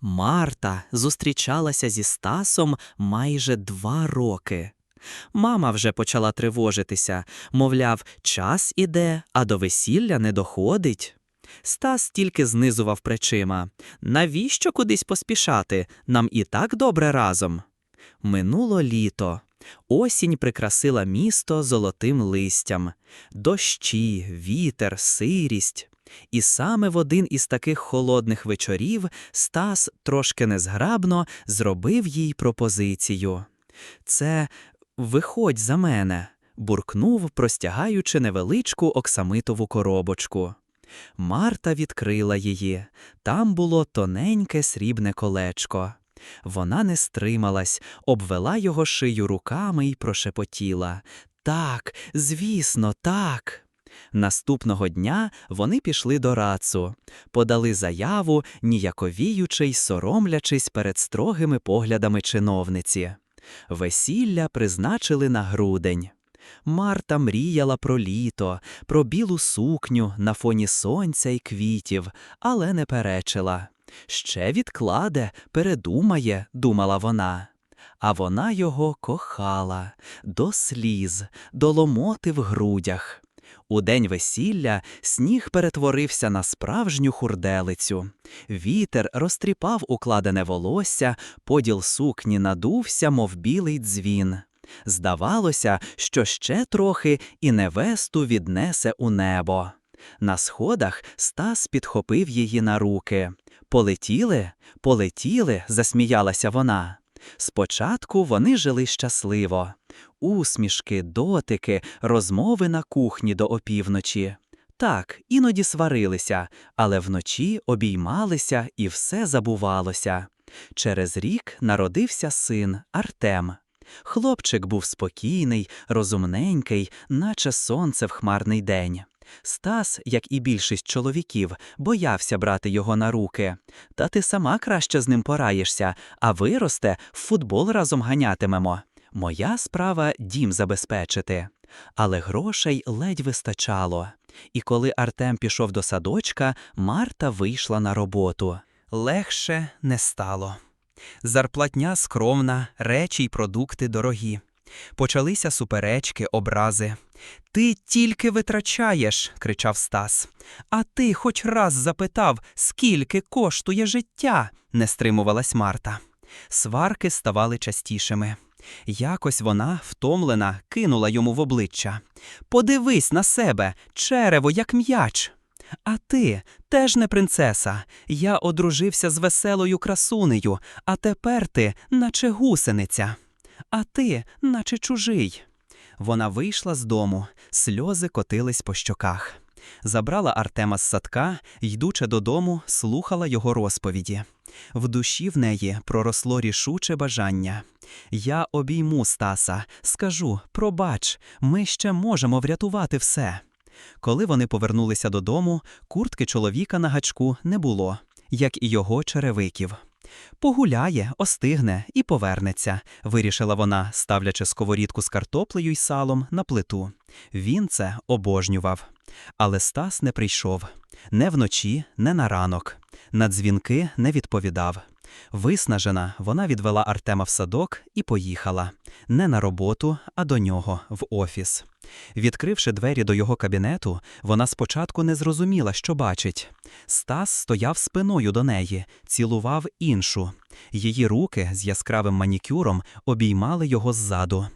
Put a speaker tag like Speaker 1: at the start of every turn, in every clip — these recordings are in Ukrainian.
Speaker 1: Марта зустрічалася зі Стасом майже два роки. Мама вже почала тривожитися, мовляв, час іде, а до весілля не доходить. Стас тільки знизував плечима. Навіщо кудись поспішати? Нам і так добре разом. Минуло літо. Осінь прикрасила місто золотим листям. Дощі, вітер, сирість. І саме в один із таких холодних вечорів Стас трошки незграбно зробив їй пропозицію. Це виходь за мене, буркнув, простягаючи невеличку оксамитову коробочку. Марта відкрила її. Там було тоненьке срібне колечко. Вона не стрималась, обвела його шию руками і прошепотіла. Так, звісно, так. Наступного дня вони пішли до рацу, подали заяву, ніяковіючи й соромлячись перед строгими поглядами чиновниці. Весілля призначили на грудень. Марта мріяла про літо, про білу сукню на фоні сонця й квітів, але не перечила. Ще відкладе, передумає, думала вона. А вона його кохала до сліз, до ломоти в грудях. У день весілля сніг перетворився на справжню хурделицю. Вітер розтріпав укладене волосся, поділ сукні надувся, мов білий дзвін. Здавалося, що ще трохи і невесту віднесе у небо. На сходах Стас підхопив її на руки. Полетіли, полетіли, засміялася вона. Спочатку вони жили щасливо. Усмішки, дотики, розмови на кухні до опівночі. Так, іноді сварилися, але вночі обіймалися і все забувалося. Через рік народився син Артем. Хлопчик був спокійний, розумненький, наче сонце в хмарний день. Стас, як і більшість чоловіків, боявся брати його на руки. Та ти сама краще з ним пораєшся, а виросте, в футбол разом ганятимемо. Моя справа дім забезпечити. Але грошей ледь вистачало. І коли Артем пішов до садочка, Марта вийшла на роботу. Легше не стало. Зарплатня скромна, речі й продукти дорогі. Почалися суперечки, образи. Ти тільки витрачаєш, кричав Стас. А ти хоч раз запитав, скільки коштує життя, не стримувалась Марта. Сварки ставали частішими. Якось вона, втомлена, кинула йому в обличчя. Подивись на себе, черево, як м'яч. А ти теж не принцеса. Я одружився з веселою красунею, а тепер ти, наче гусениця. А ти, наче чужий. Вона вийшла з дому, сльози котились по щоках. Забрала Артема з садка, йдучи додому, слухала його розповіді. В душі в неї проросло рішуче бажання. Я обійму Стаса, скажу пробач, ми ще можемо врятувати все. Коли вони повернулися додому, куртки чоловіка на гачку не було, як і його черевиків. Погуляє, остигне і повернеться, вирішила вона, ставлячи сковорідку з картоплею й салом на плиту. Він це обожнював. Але Стас не прийшов не вночі, не на ранок. На дзвінки не відповідав. Виснажена, вона відвела Артема в садок і поїхала не на роботу, а до нього, в офіс. Відкривши двері до його кабінету, вона спочатку не зрозуміла, що бачить. Стас стояв спиною до неї, цілував іншу. Її руки з яскравим манікюром обіймали його ззаду.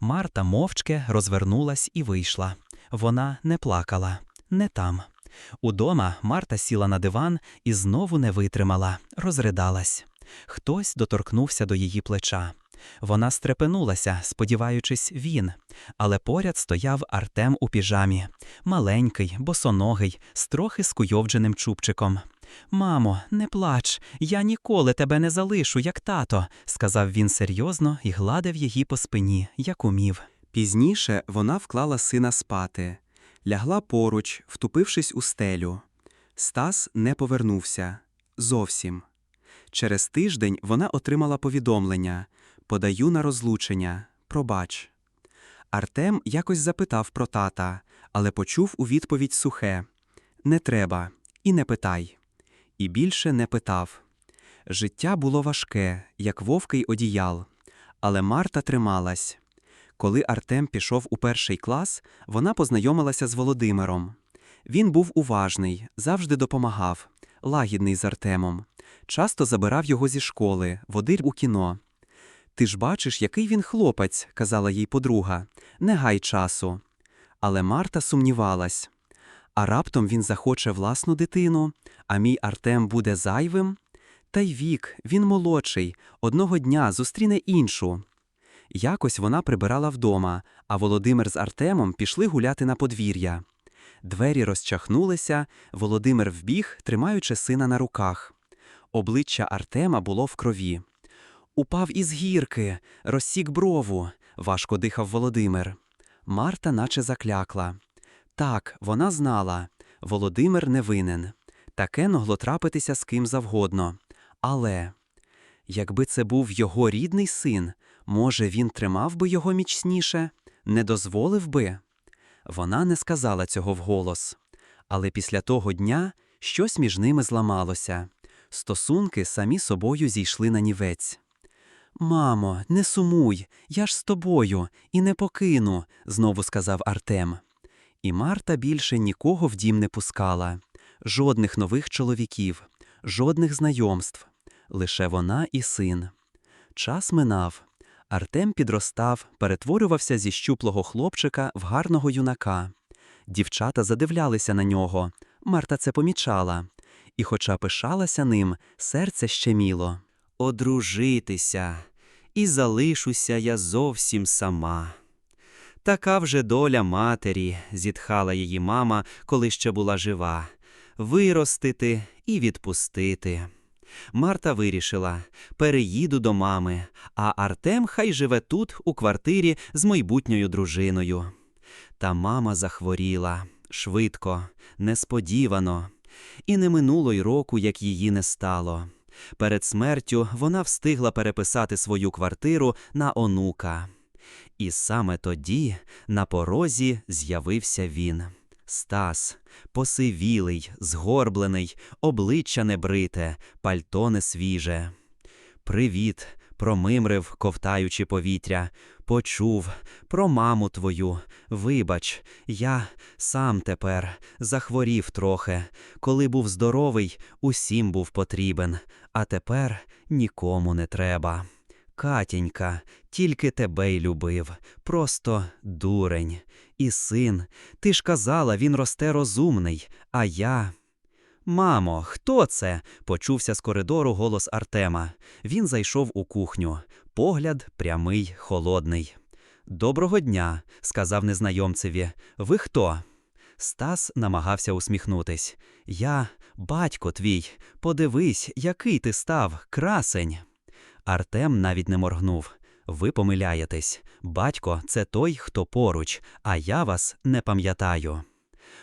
Speaker 1: Марта мовчки розвернулась і вийшла. Вона не плакала, не там. Удома Марта сіла на диван і знову не витримала, розридалась. Хтось доторкнувся до її плеча. Вона стрепенулася, сподіваючись, він, але поряд стояв Артем у піжамі, маленький, босоногий, з трохи скуйовдженим чубчиком. Мамо, не плач, я ніколи тебе не залишу, як тато, сказав він серйозно і гладив її по спині, як умів. Пізніше вона вклала сина спати, лягла поруч, втупившись у стелю. Стас не повернувся зовсім. Через тиждень вона отримала повідомлення подаю на розлучення, пробач. Артем якось запитав про тата, але почув у відповідь сухе Не треба, і не питай. І більше не питав.
Speaker 2: Життя було важке, як вовкий одіял, але Марта трималась. Коли Артем пішов у перший клас, вона познайомилася з Володимиром. Він був уважний, завжди допомагав, лагідний з Артемом. Часто забирав його зі школи, водив у кіно. Ти ж бачиш, який він хлопець, казала їй подруга. Не гай часу. Але Марта сумнівалась. А раптом він захоче власну дитину, а мій Артем буде зайвим? Та й вік, він молодший, одного дня зустріне іншу. Якось вона прибирала вдома, а Володимир з Артемом пішли гуляти на подвір'я. Двері розчахнулися, Володимир вбіг, тримаючи сина на руках. Обличчя Артема було в крові. Упав із гірки, розсік брову, важко дихав Володимир. Марта наче заклякла. Так, вона знала, Володимир не винен. Таке могло трапитися з ким завгодно. Але якби це був його рідний син, може, він тримав би його міцніше, не дозволив би? Вона не сказала цього вголос. Але після того дня щось між ними зламалося. Стосунки самі собою зійшли на нівець. Мамо, не сумуй, я ж з тобою і не покину, знову сказав Артем. І Марта більше нікого в дім не пускала, жодних нових чоловіків, жодних знайомств, лише вона і син. Час минав. Артем підростав, перетворювався зі щуплого хлопчика в гарного юнака. Дівчата задивлялися на нього. Марта це помічала. І, хоча пишалася ним, серце щеміло.
Speaker 1: Одружитися, і залишуся я зовсім сама. Така вже доля матері, зітхала її мама, коли ще була жива, виростити і відпустити. Марта вирішила переїду до мами, а Артем хай живе тут, у квартирі з майбутньою дружиною. Та мама захворіла швидко, несподівано, і не минуло й року, як її не стало. Перед смертю вона встигла переписати свою квартиру на онука. І саме тоді на порозі з'явився він. Стас, посивілий, згорблений, обличчя небрите, пальто не свіже. Привіт, промимрив, ковтаючи повітря. Почув про маму твою. Вибач, я сам тепер захворів трохи. Коли був здоровий, усім був потрібен, а тепер нікому не треба. Катінька, тільки тебе й любив, просто дурень. І син, ти ж казала, він росте розумний, а я. Мамо, хто це? почувся з коридору голос Артема. Він зайшов у кухню. Погляд прямий, холодний. Доброго дня, сказав незнайомцеві. Ви хто? Стас намагався усміхнутись. Я, батько твій, подивись, який ти став, красень. Артем навіть не моргнув. Ви помиляєтесь. Батько це той, хто поруч, а я вас не пам'ятаю.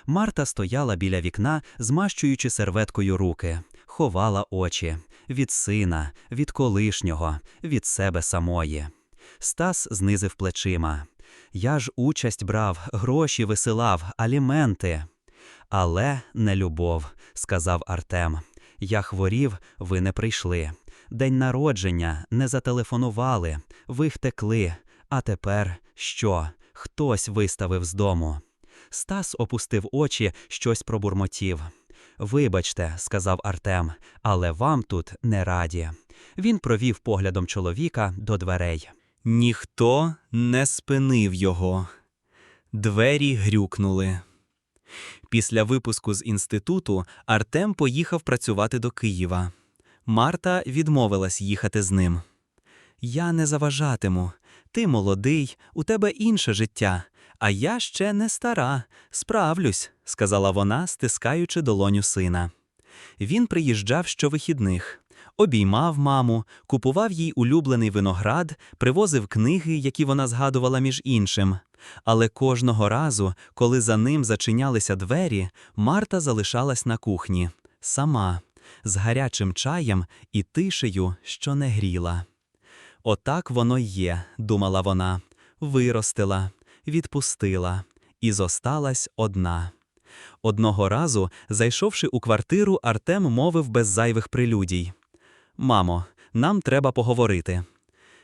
Speaker 1: Марта стояла біля вікна, змащуючи серветкою руки, ховала очі від сина, від колишнього, від себе самої. Стас знизив плечима. Я ж участь брав, гроші висилав, аліменти. Але не любов, сказав Артем. Я хворів, ви не прийшли. День народження не зателефонували, ви втекли. А тепер що? Хтось виставив з дому. Стас опустив очі, щось пробурмотів. Вибачте, сказав Артем, але вам тут не раді. Він провів поглядом чоловіка до дверей. Ніхто не спинив його. Двері грюкнули. Після випуску з інституту Артем поїхав працювати до Києва. Марта відмовилась їхати з ним. Я не заважатиму. Ти молодий, у тебе інше життя, а я ще не стара, справлюсь, сказала вона, стискаючи долоню сина. Він приїжджав щовихідних, обіймав маму, купував їй улюблений виноград, привозив книги, які вона згадувала між іншим. Але кожного разу, коли за ним зачинялися двері, Марта залишалась на кухні сама, з гарячим чаєм і тишею, що не гріла. Отак воно й є, думала вона, виростила, відпустила і зосталась одна. Одного разу, зайшовши у квартиру, Артем мовив без зайвих прелюдій.
Speaker 2: Мамо, нам треба поговорити.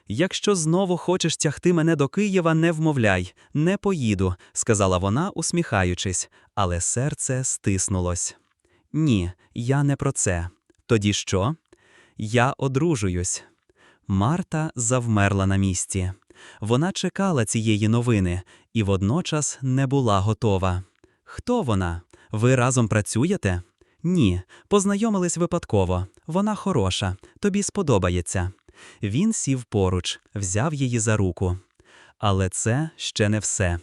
Speaker 2: Якщо знову хочеш тягти мене до Києва, не вмовляй, не поїду, сказала вона, усміхаючись, але серце стиснулось. Ні, я не про це. Тоді що? Я одружуюсь. Марта завмерла на місці. Вона чекала цієї новини і водночас не була готова. Хто вона? Ви разом працюєте? Ні, познайомились випадково. Вона хороша, тобі сподобається. Він сів поруч, взяв її за руку. Але це ще не все.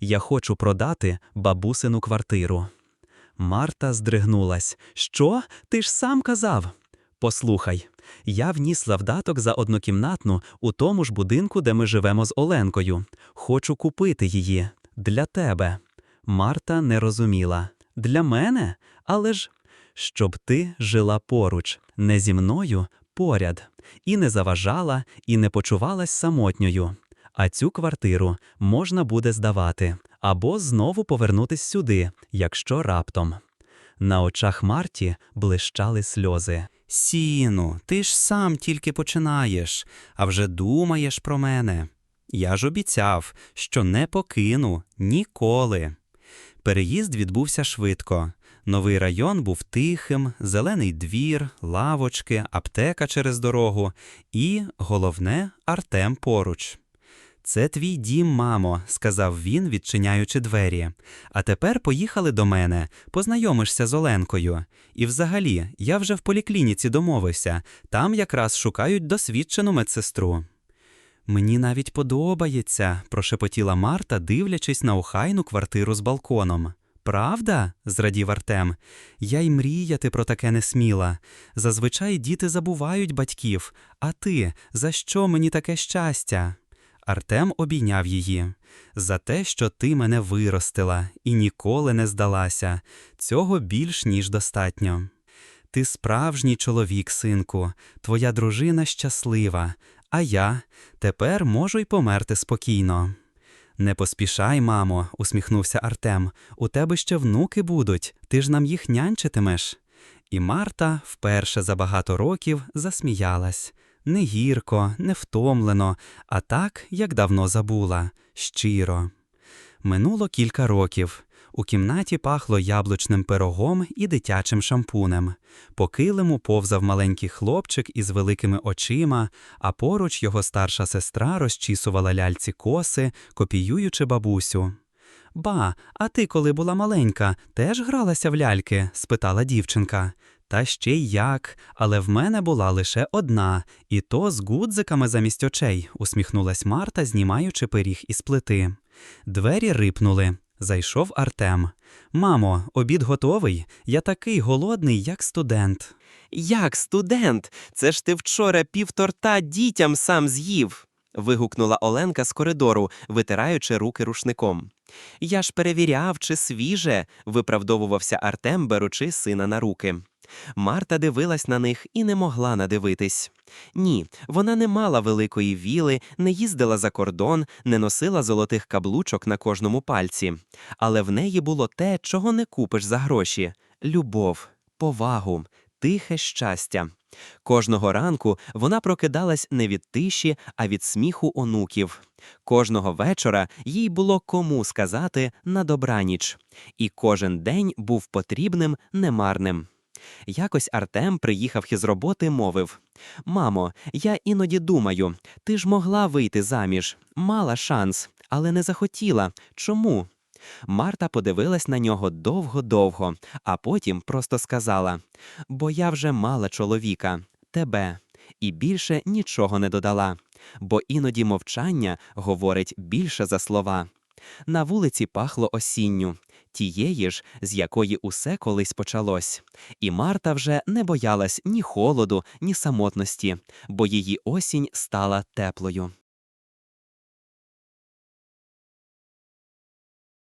Speaker 2: Я хочу продати бабусину квартиру. Марта здригнулась. Що? Ти ж сам казав. Послухай, я вніс лавдаток за однокімнатну у тому ж будинку, де ми живемо з Оленкою. Хочу купити її для тебе. Марта не розуміла. Для мене? Але ж щоб ти жила поруч, не зі мною, поряд, і не заважала, і не почувалась самотньою. А цю квартиру можна буде здавати або знову повернутись сюди, якщо раптом. На очах Марті блищали сльози. Сіну, ти ж сам тільки починаєш, а вже думаєш про мене. Я ж обіцяв, що не покину ніколи. Переїзд відбувся швидко. Новий район був тихим, зелений двір, лавочки, аптека через дорогу і, головне, Артем поруч. Це твій дім, мамо, сказав він, відчиняючи двері. А тепер поїхали до мене, познайомишся з Оленкою. І взагалі, я вже в поліклініці домовився, там якраз шукають досвідчену медсестру. Мені навіть подобається, прошепотіла Марта, дивлячись на охайну квартиру з балконом. Правда? зрадів Артем. Я й мріяти про таке не сміла. Зазвичай діти забувають батьків. А ти, за що мені таке щастя? Артем обійняв її. За те, що ти мене виростила і ніколи не здалася. Цього більш ніж достатньо. Ти справжній чоловік, синку, твоя дружина щаслива, а я тепер можу й померти спокійно. Не поспішай, мамо, усміхнувся Артем. У тебе ще внуки будуть, ти ж нам їх нянчитимеш. І Марта вперше за багато років засміялась. Не гірко, не втомлено, а так, як давно забула, щиро. Минуло кілька років. У кімнаті пахло яблучним пирогом і дитячим шампунем. По килиму повзав маленький хлопчик із великими очима, а поруч його старша сестра розчісувала ляльці коси, копіюючи бабусю. Ба, а ти, коли була маленька, теж гралася в ляльки? спитала дівчинка. Та ще й як, але в мене була лише одна, і то з гудзиками замість очей, усміхнулась Марта, знімаючи пиріг із плити. Двері рипнули. Зайшов Артем. Мамо, обід готовий? Я такий голодний, як студент.
Speaker 3: Як студент? Це ж ти вчора півторта дітям сам з'їв. вигукнула Оленка з коридору, витираючи руки рушником. Я ж перевіряв, чи свіже, виправдовувався Артем, беручи сина на руки. Марта дивилась на них і не могла надивитись. Ні, вона не мала великої віли, не їздила за кордон, не носила золотих каблучок на кожному пальці. Але в неї було те, чого не купиш за гроші любов, повагу, тихе щастя. Кожного ранку вона прокидалась не від тиші, а від сміху онуків. Кожного вечора їй було кому сказати на добраніч, і кожен день був потрібним, немарним. Якось Артем приїхав із роботи, мовив: Мамо, я іноді думаю, ти ж могла вийти заміж, мала шанс, але не захотіла. Чому? Марта подивилась на нього довго-довго, а потім просто сказала: Бо я вже мала чоловіка, тебе, і більше нічого не додала. Бо іноді мовчання говорить більше за слова. На вулиці пахло осінню, тієї ж, з якої усе колись почалось. І Марта вже не боялась ні холоду, ні самотності, бо її осінь стала теплою.